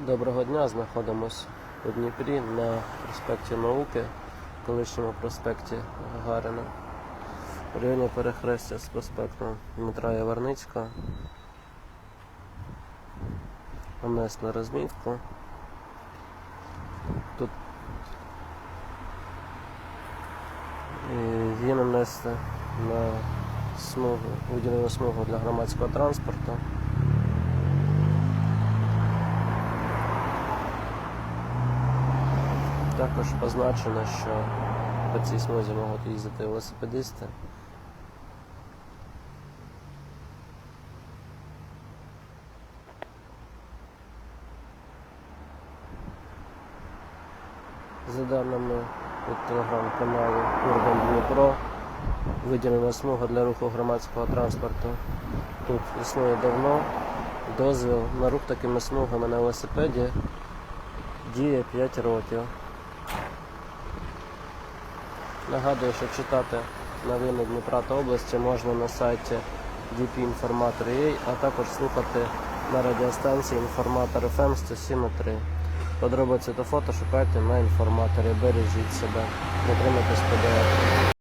Доброго дня, знаходимось у Дніпрі на проспекті Науки, колишньому проспекті Гагарина, в районі перехрестя з проспектом Дмитра Яворницького. Нанесли розмітку. Тут і її нанесли на смугу, виділену смугу для громадського транспорту. Також позначено, що по цій смузі можуть їздити велосипедисти. За даними від телеграм-каналу Урбан Дніпро, виділена смуга для руху громадського транспорту. Тут існує давно. Дозвіл на рух такими смугами на велосипеді діє 5 років. Нагадую, що читати новини Дніпра та області можна на сайті dpinformator.ua, а також слухати на радіостанції Інформатор FM 107.3. Подробиці та фото шукайте на інформаторі. Бережіть себе, дотримуйтесь ПДР.